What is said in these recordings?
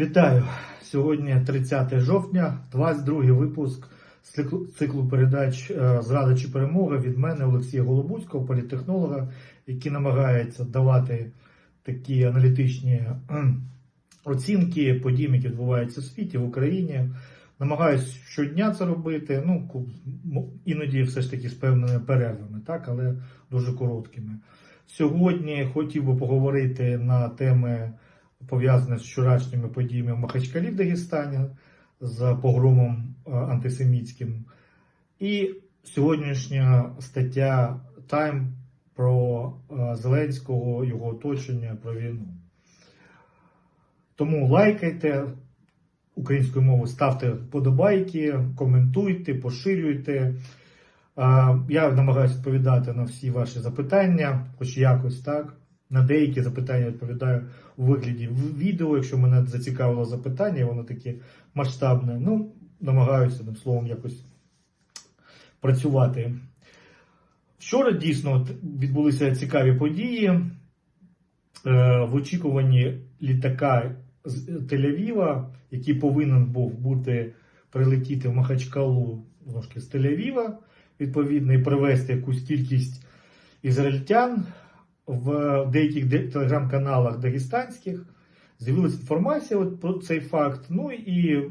Вітаю! Сьогодні 30 жовтня, 22 випуск циклу, передач е, Зрада чи перемога від мене Олексія Голобуцького, політтехнолога, який намагається давати такі аналітичні оцінки подій, які відбуваються в світі, в Україні. Намагаюсь щодня це робити. Ну іноді все ж таки з певними перервами, так, але дуже короткими. Сьогодні хотів би поговорити на теми пов'язане з вчорашніми подіями в Махачкалі в Дагестані з погромом е, антисемітським. І сьогоднішня стаття Time про е, Зеленського, його оточення, про війну. Тому лайкайте українською мовою, ставте вподобайки, коментуйте, поширюйте. Е, Я намагаюся відповідати на всі ваші запитання, хоч якось так. На деякі запитання відповідаю у вигляді відео, якщо мене зацікавило запитання, воно таке масштабне. Ну, намагаюся тим словом якось працювати. Вчора дійсно відбулися цікаві події. Е, В очікуванні літака з Тель-Авіва, який повинен був бути прилетіти в Махачкалу з Тель-Авіва, відповідно, і привезти якусь кількість ізраїльтян в деяких телеграм-каналах дагестанських з'явилася інформація от про цей факт. Ну і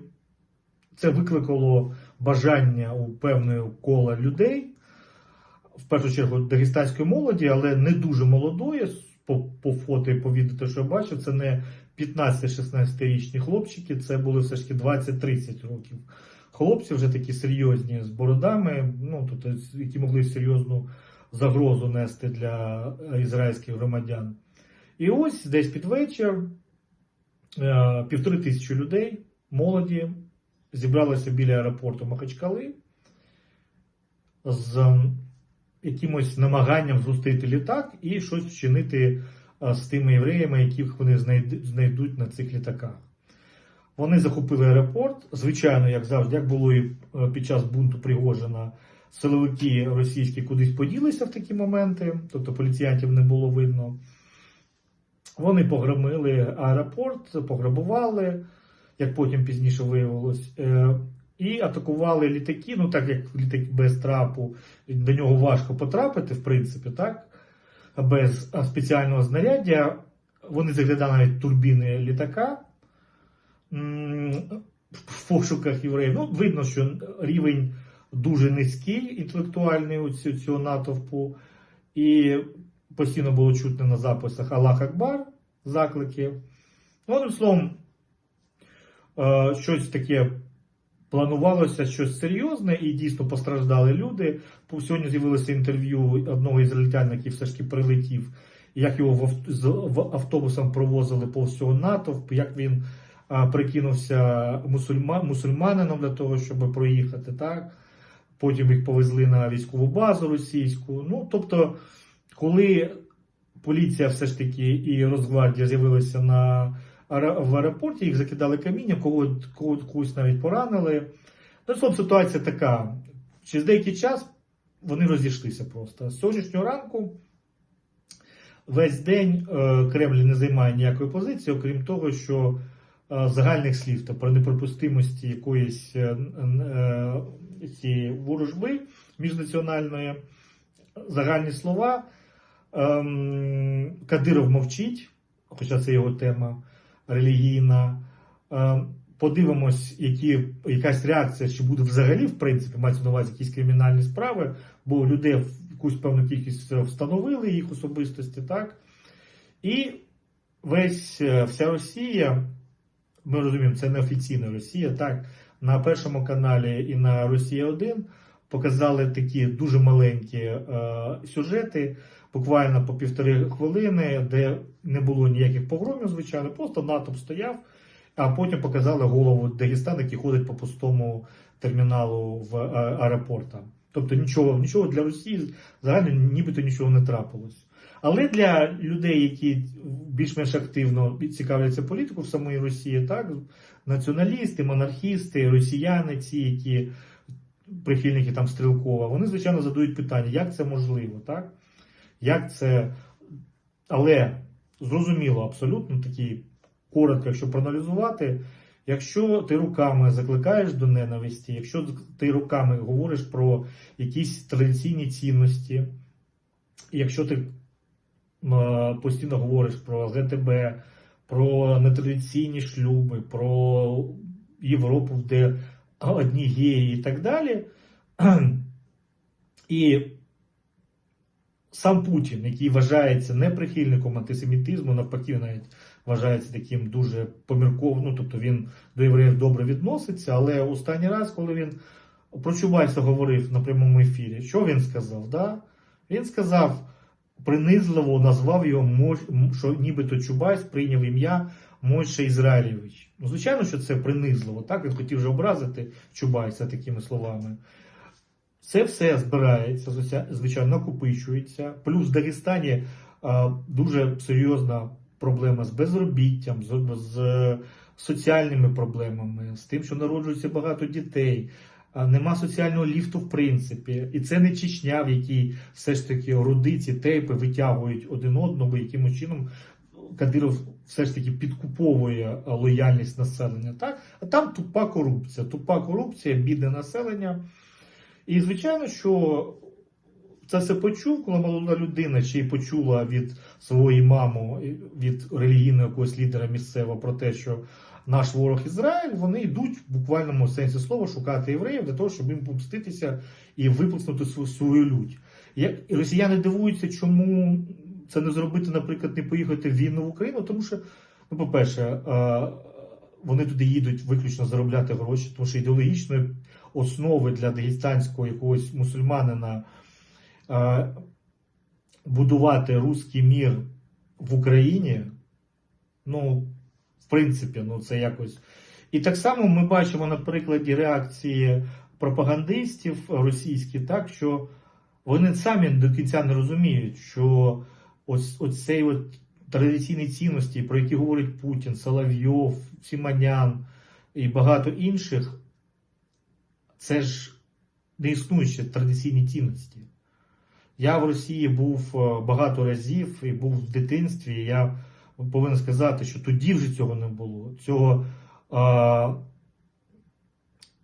це викликало бажання у певної кола людей, в першу чергу дагестанської молоді, але не дуже молодої. По, по фото і по відео, те, що я бачив, це не 15-16-річні хлопчики, це були все ж таки 20-30 років. Хлопці вже такі серйозні з бородами, ну тобто, які могли серйозну загрозу нести для ізраїльських громадян. І ось десь під вечір е, півтори тисячі людей, молоді, зібралися біля аеропорту Махачкали з якимось намаганням зустріти літак і щось вчинити е, з тими євреями, яких вони знайдуть на цих літаках. Вони захопили аеропорт. Звичайно, як завжди, як було і е, під час бунту Пригожина, силовики російські кудись поділися в такі моменти, тобто поліціянтів не було видно. Вони погромили аеропорт, пограбували, як потім пізніше виявилось, е, і атакували літаки. Ну, так як літак без трапу, до нього важко потрапити, в принципі, так, без спеціального знаряддя. Вони заглядали навіть турбіни літака в пошуках євреїв. Ну, видно, що рівень дуже низький інтелектуальний цю- цього натовпу. І постійно було чутно на записах Аллах Акбар, заклики. Ну, одним словом, е, щось таке планувалося, щось серйозне, і дійсно постраждали люди. Сьогодні з'явилося інтерв'ю одного ізраїльтянина, який все ж таки прилетів, як його в автобусом провозили по всього натовп, як він прикинувся мусульма, мусульманином для того, щоб проїхати, так? Потім їх повезли на військову базу російську. Ну, тобто, коли поліція все ж таки і Росгвардія з'явилися на в аеропорті, їх закидали камінням, кого, кого, когось навіть поранили. Ну, словом, ситуація така. Через деякий час вони розійшлися просто. З сьогоднішнього ранку весь день е, Кремль не займає ніякої позиції, окрім того, що загальних слів та про неприпустимості якоїсь е, е, цієї ворожби міжнаціональної, загальні слова. Ем, Кадиров мовчить, хоча це його тема релігійна. Ем, Подивимось, які, якась реакція, чи буде взагалі, в принципі, мається на увазі якісь кримінальні справи, бо людей в якусь певну кількість встановили їх особистості, так? І весь, е, вся Росія, ми розуміємо, це не офіційна Росія, так, на першому каналі і на Росія 1 показали такі дуже маленькі е, сюжети, буквально по півтори хвилини, де не було ніяких погромів, звичайно, просто натовп стояв, а потім показали голову Дагестана, який ходить по пустому терміналу в е, аеропортах. Тобто нічого, нічого для Росії загально нібито нічого не трапилось. Але для людей, які більш-менш активно цікавляться політикою в самої Росії, так, націоналісти, монархісти, росіяни, ці, які прихильники там Стрілкова, вони, звичайно, задають питання, як це можливо, так? Як це. Але зрозуміло, абсолютно такий коротко, якщо проаналізувати, якщо ти руками закликаєш до ненависті, якщо ти руками говориш про якісь традиційні цінності, якщо ти постійно говориш про ГТБ, про нетрадиційні шлюби, про Європу, де одні геї і так далі. І сам Путін, який вважається не прихильником антисемітизму, навпаки, навіть вважається таким дуже поміркованим, ну, тобто він до євреїв добре відноситься, але останній раз, коли він про Чубайса говорив на прямому ефірі, що він сказав? Да? Він сказав, принизливо назвав його, що нібито Чубайс прийняв ім'я Мойше Ізраїлєвич. Ну, звичайно, що це принизливо, так? Він хотів вже образити Чубайса такими словами. Це все збирається, звичайно, накопичується. Плюс в Дагестані дуже серйозна проблема з безробіттям, з соціальними проблемами, з тим, що народжується багато дітей. Нема соціального ліфту, в принципі, і це не Чечня, в якій все ж таки роди ці тейпи витягують один одного, яким чином Кадиров все ж таки підкуповує лояльність населення. Так? А там тупа корупція, тупа корупція, бідне населення. І звичайно, що це все почув, коли молода людина ще й почула від своєї мами, від релігійного якогось лідера місцевого про те, що наш ворог Ізраїль, вони йдуть в буквальному сенсі слова шукати євреїв для того, щоб їм помститися і виплеснути свою, лють. І росіяни дивуються, чому це не зробити, наприклад, не поїхати в війну в Україну, тому що, ну, по-перше, вони туди їдуть виключно заробляти гроші, тому що ідеологічної основи для дагестанського якогось мусульманина будувати руський мір в Україні, ну, в принципі, ну це якось. І так само ми бачимо на прикладі реакції пропагандистів російських, так що вони самі до кінця не розуміють, що ось, цей от традиційні цінності, про які говорить Путін, Соловйов, Сіманян і багато інших, це ж не існуючі традиційні цінності. Я в Росії був е, багато разів і був в дитинстві. Я повинен сказати, що тоді вже цього не було. Цього а,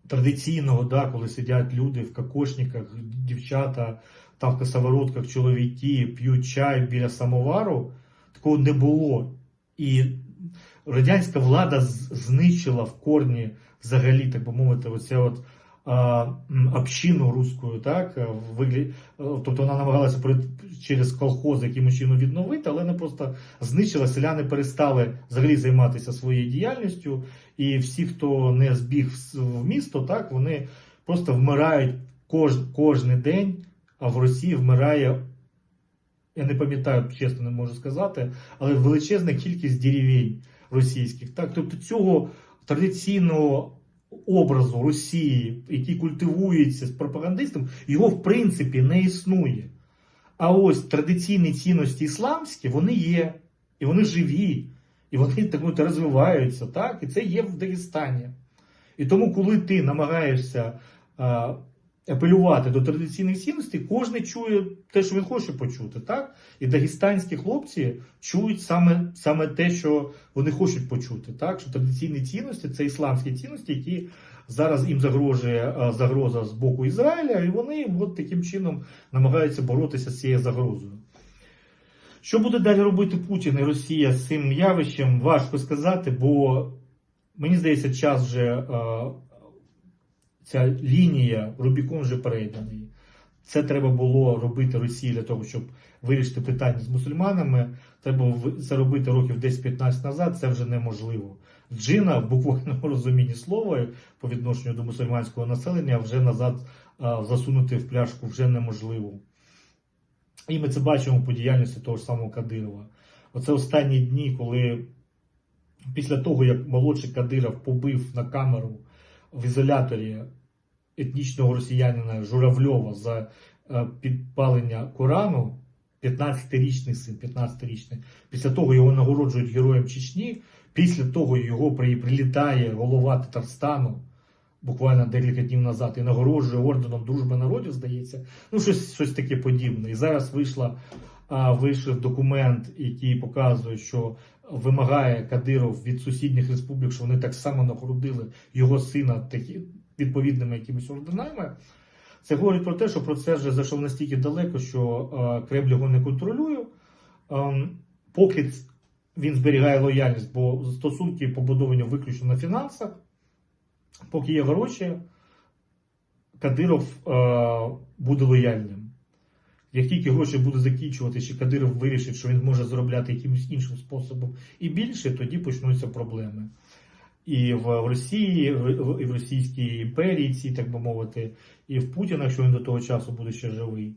традиційного, да, коли сидять люди в кокошниках, дівчата, там в косоворотках чоловіки п'ють чай біля самовару, такого не було. І радянська влада знищила в корні взагалі, так би мовити, оце от общину руську, так, тобто вона намагалася через колхоз якимось чином відновити, але не просто знищила, селяни перестали взагалі займатися своєю діяльністю, і всі, хто не збіг в в місто, так, вони просто вмирають кож, кожен день, а в Росії вмирає, я не пам'ятаю, чесно не можу сказати, але величезна кількість деревень російських. Так? Тобто цього традиційного образу Росії, який культивується з пропагандистом, його в принципі не існує. А ось традиційні цінності ісламські, вони є, і вони живі, і вони так мовити, розвиваються, так? І це є в Дагестані. І тому, коли ти намагаєшся апелювати до традиційних цінностей, кожен чує те, що він хоче почути, так? І дагестанські хлопці чують саме, саме те, що вони хочуть почути, так? Що традиційні цінності це ісламські цінності, які зараз їм загрожує загроза з боку Ізраїля, і вони от таким чином намагаються боротися з цією загрозою. Що буде далі робити Путін і Росія з цим явищем, важко сказати, бо мені здається, час вже е, ця лінія Рубікон вже перейдений. Це треба було робити Росії для того, щоб вирішити питання з мусульманами. Треба це робити років 10-15 назад. Це вже неможливо. Джина в буквальному розумінні слова по відношенню до мусульманського населення вже назад а, засунути в пляшку вже неможливо. І ми це бачимо по діяльності того ж самого Кадирова. Оце останні дні, коли після того, як молодший Кадиров побив на камеру в ізоляторі етнічного росіянина Журавльова за е, підпалення Корану, 15-річний син, 15-річний, після того його нагороджують героєм Чечні, після того його прилітає голова Татарстану буквально декілька днів назад і нагороджує орденом Дружби народів, здається. Ну, щось, щось таке подібне. І зараз вийшла, вийшов документ, який показує, що вимагає Кадиров від сусідніх республік, що вони так само нагородили його сина такі, відповідними якимись орденами. Це говорить про те, що процес вже зайшов настільки далеко, що Кремль його не контролює. Ем, поки він зберігає лояльність, бо стосунки побудовані виключно на фінансах, поки є гроші, Кадиров е, буде лояльним. Як тільки гроші будуть закінчуватися, чи Кадиров вирішить, що він може заробляти якимось іншим способом і більше, тоді почнуться проблеми. І в Росії, і в Російській імперії, ці, так би мовити, і в Путіна, якщо він до того часу буде ще живий.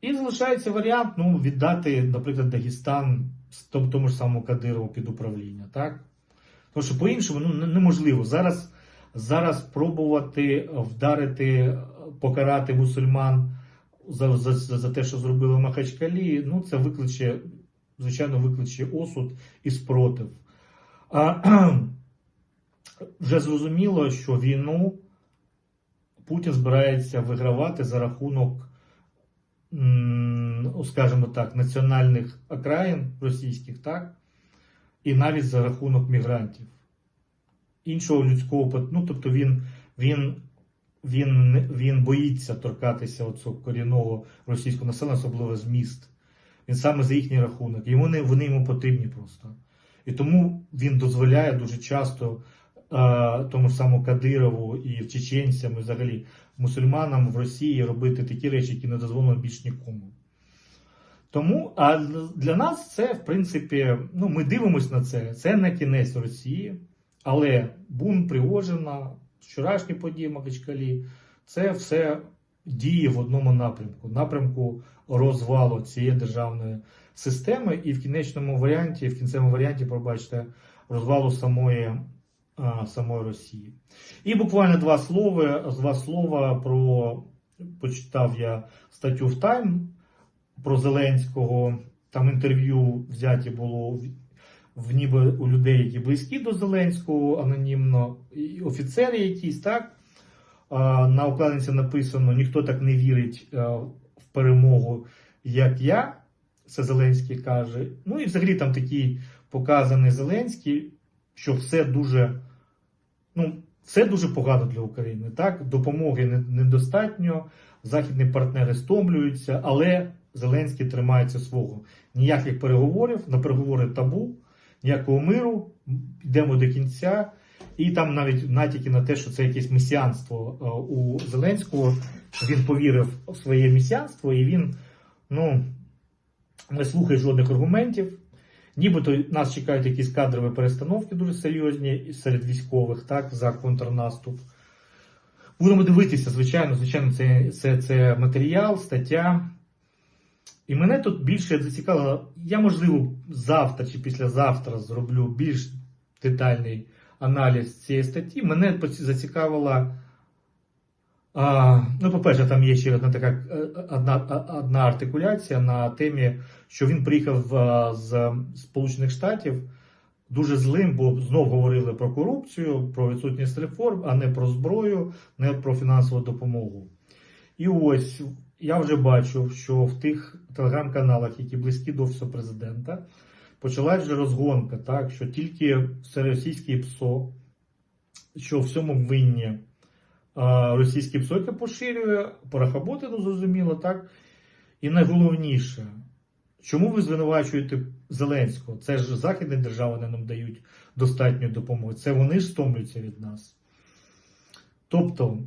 І залишається варіант ну, віддати, наприклад, Дагестан тому ж самому Кадирову під управління. Так? Тому що по-іншому ну, неможливо. Зараз, зараз пробувати вдарити, покарати мусульман за, за, за те, що зробили в Махачкалі, ну, це викличе, звичайно, викличе осуд і спротив. А, вже зрозуміло, що війну Путін збирається вигравати за рахунок, скажімо так, національних окраїн російських, так? І навіть за рахунок мігрантів. Іншого людського ну, тобто він, він, він, він боїться торкатися оцього корінного російського населення, особливо з міст. Він саме за їхній рахунок. І вони, вони йому потрібні просто. І тому він дозволяє дуже часто е, тому ж самому Кадирову і чеченцям, і взагалі мусульманам в Росії робити такі речі, які не дозволено більш нікому. Тому а для нас це, в принципі, ну, ми дивимося на це. Це не кінець Росії, але бунт Пригожина, вчорашні події в Махачкалі, це все діє в одному напрямку напрямку розвалу цієї державної системи, і в кінечному варіанті, в кінцевому варіанті, пробачте, розвалу самої, самої Росії. І буквально два слова, два слова про почитав я статтю в Тайм про Зеленського. Там інтерв'ю взяті було в- ніби у людей, які близькі до Зеленського, анонімно, і офіцери якісь, так. На обкладинці написано: ніхто так не вірить е, в перемогу, як я. Це Зеленський каже. Ну і взагалі там такий показаний Зеленський, що все дуже, ну, все дуже погано для України. Так, допомоги недостатньо, західні партнери стомлюються, але Зеленський тримається свого. Ніяких переговорів, на переговори табу, ніякого миру, йдемо до кінця. І там навіть натяки на те, що це якесь месіанство е, у Зеленського. Він повірив в своє месіанство, і він, ну, не слухає жодних аргументів. Нібито нас чекають якісь кадрові перестановки дуже серйозні серед військових, так, за контрнаступ. Будемо дивитися, звичайно, звичайно, це, це, це матеріал, стаття. І мене тут більше зацікавило. Я, можливо, завтра чи післязавтра зроблю більш детальний аналіз цієї статті. Мене зацікавила. А, ну, по-перше, там є ще одна така е, одна, одна артикуляція на темі, що він приїхав а, з Сполучених Штатів дуже злим, бо знов говорили про корупцію, про відсутність реформ, а не про зброю, не про фінансову допомогу. І ось я вже бачу, що в тих телеграм-каналах, які близькі до офісу президента, почалась вже розгонка, так, що тільки все російське ПСО, що в всьому винні російське ПСО, яке поширює, порахоботи, ну зрозуміло, так. І найголовніше, чому ви звинувачуєте Зеленського? Це ж західні держави не нам дають достатньої допомоги. Це вони ж стомлюються від нас. Тобто,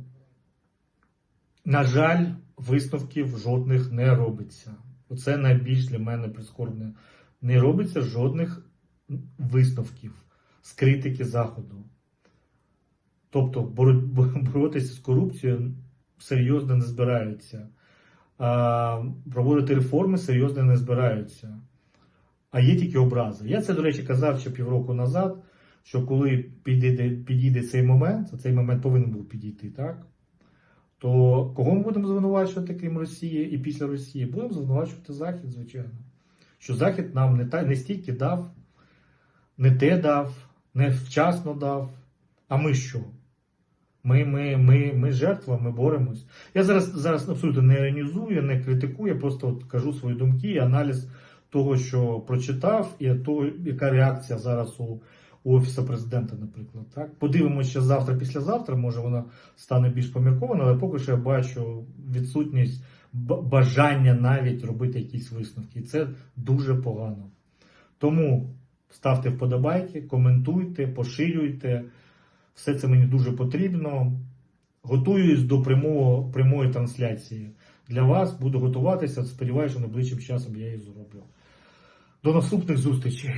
на жаль, висновків жодних не робиться. Оце найбільш для мене прискорбне. Не робиться жодних висновків з критики Заходу. Тобто боротися з корупцією серйозно не збираються. А, проводити реформи серйозно не збираються. А є тільки образи. Я це, до речі, казав ще півроку назад, що коли підійде, підійде цей момент, цей момент повинен був підійти, так? То кого ми будемо звинувачувати, крім Росії і після Росії? Будемо звинувачувати Захід, звичайно. Що Захід нам не, та, не стільки дав, не те дав, не вчасно дав. А ми що? Ми, ми, ми, ми жертва, ми боремось. Я зараз, зараз абсолютно не іронізую, не критикую, я просто от кажу свої думки і аналіз того, що прочитав, і того, яка реакція зараз у, у Офісу президента, наприклад. Так? Подивимося ще завтра, післязавтра, може вона стане більш поміркована, але поки що я бачу відсутність бажання навіть робити якісь висновки. І це дуже погано. Тому ставте вподобайки, коментуйте, поширюйте. Все це мені дуже потрібно. Готуюсь до прямого, прямої трансляції для вас. Буду готуватися. Сподіваюся, що найближчим часом я її зроблю. До наступних зустрічей.